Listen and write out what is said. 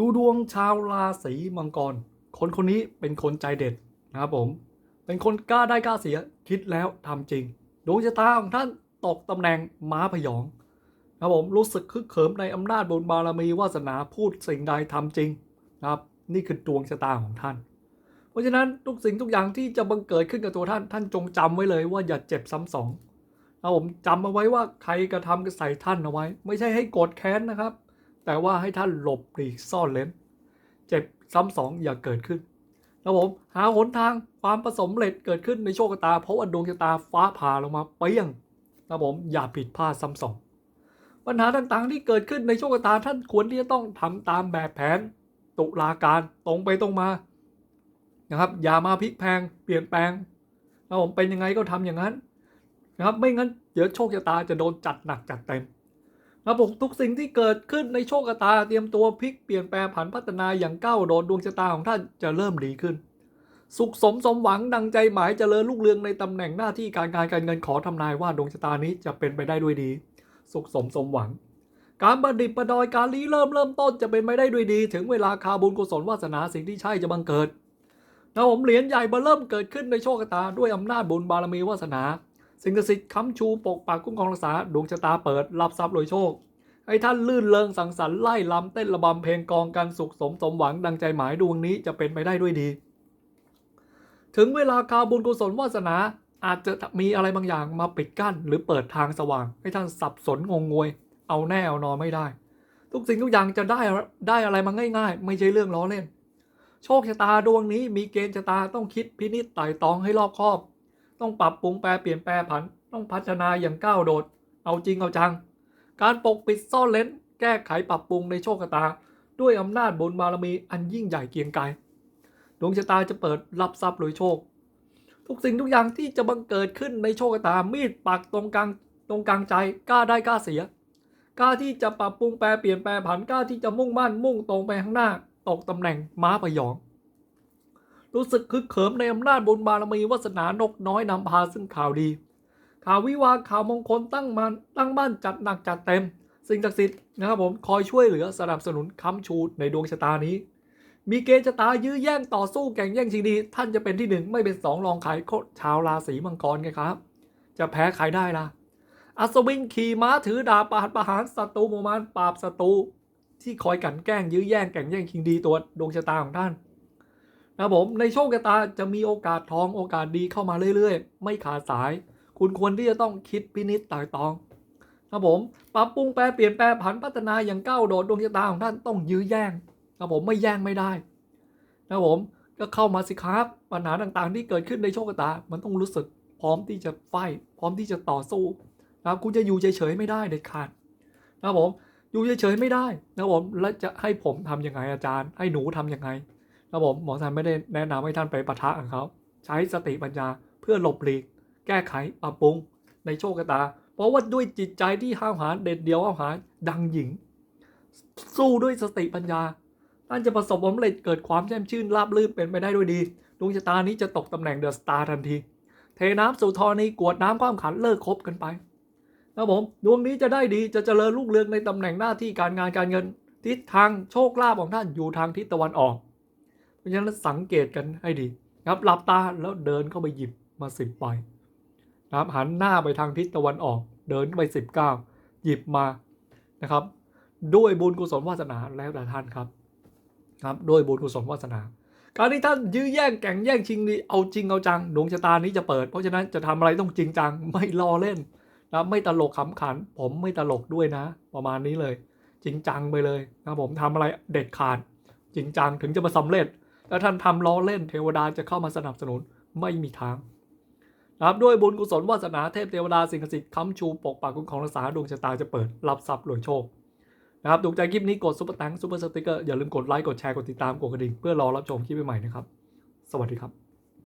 ดูดวงชาวราศีมังกร คนคนนี้เป็นคนใจเด็ดนะครับผม เป็นคนกล้าได้กล้าเสียคิดแล้วทำจริง ดวงชะตาของท่านตกตำแหน่งม้าพยองนะครับผมรู้สึกคึกเขิมในอำนาจบุญบารมีวาสนาพูดสิ่งใดทำจริงนะครับ นี่คือดวงชะตาของท่าน เพราะฉะนั้นทุกสิ่งทุกอย่างที่จะบังเกิดขึ้นกับตัวท่านท่านจงจำไว้เลยว่าอย่าเจ็บซ้ำสองนะครับผมจำเอาไว้ว่าใครกระทำกับใส่ท่านเอาไว้ ไม่ใช่ให้โกรธแค้นนะครับ แต่ว่าให้ท่านหลบหลีกซ่อนเลนเจ็บซ้ำสองอย่าเกิดขึ้นนะผมหาหนทางความประสมเร็จเกิดขึ้นในโชคชะตา เพราะว่าดวงชะตาฟ้าผ่าลงมาเปี้ยงนะผมอย่าผิดพลาดซ้ำสองปัญหาต่างๆที่เกิดขึ้นในโชคชะตาท่านควรที่จะต้องทำตามแบบแผน ตุลาการตรงไปตรงมานะครับอย่ามาพลิกแพงเปลี่ยนแปลงนะผมเป็นยังไงก็ทำอย่างนั้นนะครับไม่งั้นเดี๋ยวโชคชะตาจะโดนจัดหนักจัดเต็ม ระบบทุกสิ่งที่เกิดขึ้นในโชคชะตาเตรียมตัวพลิกเปลี่ยนแปลงผันพัฒนาอย่างก้าวโดดดวงชะตาของท่านจะเริ่มดีขึ้น สุขสมสมหวังดังใจหมายเจริญลูกเรืองในตำแหน่งหน้าที่การงานการเงินขอทำนายว่าดวงชะตานี้จะเป็นไปได้ด้วยดี สุขสมสมหวัง การประดิษฐ์ประดอยการรีเริ่มเริ่มต้นจะเป็นไปได้ด้วยดี ถึงเวลาคาบุญกุศลวาสนาสิ่งที่ใช่จะบังเกิดนะผมเหรียญใหญ่มาเริ่มเกิดขึ้นในโชคชะตาด้วยอำนาจบุญบารมีวาสนา สิ่งศักดิ์สิทธิ์ค้ำชูปกปักคุ้มครองรักษาดวงชะตาเปิดรับทรัพย์รวยโชคให้ท่านลื่นเริงสังสรรค์ไล่ลำเต้นระบำเพลงกองกันสุขสมสมหวังดังใจหมายดวงนี้จะเป็นไปได้ด้วยดี ถึงเวลาคาวบุญกุศลวาสนาอาจจะมีอะไรบางอย่างมาปิดกั้น หรือเปิดทางสว่าง ให้ท่านสับสนงงงวย เอาแน่เอานอนไม่ได้ ทุกสิ่งทุกอย่างจะได้ได้อะไรมาง่าย ๆ ไม่ใช่เรื่องล้อเล่น โชคชะตาดวงนี้มีเกณฑ์ชะตาต้องคิดพินิจไต่ตองให้รอบคอบ ต้องปรับปรุงแปลเปลี่ยนแปลผัน ต้องพัฒนาอย่างก้าวโดด เอาจริงเอาจัง การปกปิดซ่อนเลนแก้ไขปรับปรุงในโชคชะตา ด้วยอำนาจบุญบารมีอันยิ่งใหญ่เกียงไกรดวงชะตาจะเปิดรับทรัพย์รวยโชค ทุกสิ่งทุกอย่างที่จะบังเกิดขึ้นในโชคชะตามีดปักตรงกลางตรงกลางใจกล้าได้กล้าเสียกล้าที่จะปรับปรุงแปลเปลี่ยนแปลผันกล้าที่จะมุ่งมั่นมุ่งตรงไปข้างหน้า ตกตำแหน่งม้าพยอง รู้สึกคึกเขิมในอำนาจบุญบารมีวาสนานกน้อยนำพาซึ่งข่าวดี ข่าววิวาข่าวมงคลตั้งมันตั้งบ้านจัดหนักจัดเต็ม สิ่งศักดิ์สิทธิ์นะครับผมคอยช่วยเหลือสนับสนุนค้ำชูในดวงชะตานี้ มีเกณฑ์ชะตายื้อแย่งต่อสู้แข่งแย่งชิงดี ท่านจะเป็นที่หนึ่งไม่เป็นสองรองใครโคตรชาวราศีมังกรไงครับ จะแพ้ใครได้ล่ะอัศวินขี่ม้าถือดาบปาดประหารศัตรูหมู่มานปราบศัตรูที่คอยกันแกล้งยื้อแย่งแข่งแย่งชิงดีตัวดวงชะตาของท่าน นะผมในโชคชะตาจะมีโอกาสทองโอกาสดีเข้ามาเรื่อยๆ ไม่ขาดสาย คุณควรที่จะต้องคิดพินิจต่ตองครับผมปรับปรุงแปลเปลี่ยนแปลผันพัฒนาอย่างก้าวโดดดวงชะตาของท่านต้องยื้อแย่งครับผมไม่แย่งไม่ได้นะผมก็เข้ามาสิครับปัญหาต่างๆ ที่เกิดขึ้นในโชคชะตา มันต้องรู้สึกพร้อมที่จะไฟพร้อมที่จะต่อสู้นะครับคุณจะอยู่เฉยๆไม่ได้เด็ดขาดนะผมอยู่เฉยๆไม่ได้นะผมแล้วจะให้ผมทำยังไงอาจารย์ ให้หนูทำยังไง ครับผมหมอสันไม่ได้แนะนำให้ท่านไปปะทะกับเขาใช้สติปัญญาเพื่อหลบหลีก แก้ไขปรับปรุงในโชคชะตา เพราะว่าด้วยจิตใจที่ห้าวหาญเด็ดเดียวห้าวหาญดังหญิง สู้ด้วยสติปัญญาท่านจะประสบผลสำเร็จเกิดความแช่มชื่นราบรื่นเป็นไปได้ด้วยดีดวงชะตานี้จะตกตำแหน่งเดอะสตาร์ทันที เทน้ำสู่ธรณีกวดน้ำความขันเลิกคบกันไปนะผมดวงนี้จะได้ดีจะเจริญรุ่งเรืองในตำแหน่งหน้าที่การงานการเงิน ทิศทางโชคลาภของท่านอยู่ทางทิศตะวันออก เพราะฉะนั้นสังเกตกันให้ดีนะครับหลับตาแล้วเดินเข้าไปหยิบมาสิบใบนะครับหันหน้าไปทางทิศตะวันออกเดินไป19หยิบมานะครับ ด้วยบุญกุศลวาสนาแล้วแต่ท่านครับครับด้วยบุญกุศลวาสนา การที่ท่านยื้อแย่งแข่งแย่งชิงนี่เอาจริงเอาจังดวงชะตานี้จะเปิด เพราะฉะนั้นจะทำอะไรต้องจริงจังไม่รอเล่นนะไม่ตลกขำขัน ผมไม่ตลกด้วยนะ ประมาณนี้เลย จริงจังไปเลยนะผมทำอะไรเด็ดขาด จริงจังถึงจะมาสำเร็จ ถ้าท่านทำล้อเล่นเทวดาจะเข้ามาสนับสนุนไม่มีทางนะครับด้วยบุญกุศลวาสนาเทพเทวดาสิ่งศักดิ์สิทธิ์ค้ำชูปกปักคุ้มครองรักษาดวงชะตาจะเปิดรับทรัพย์รวยโชคนะครับถูกใจคลิปนี้กดซุปเปอร์ตังซุปเปอร์สติ๊กเกอร์อย่าลืมกดไลค์กดแชร์กดติดตามกดกระดิ่งเพื่อรอรับชมคลิปใหม่ๆนะครับ สวัสดีครับ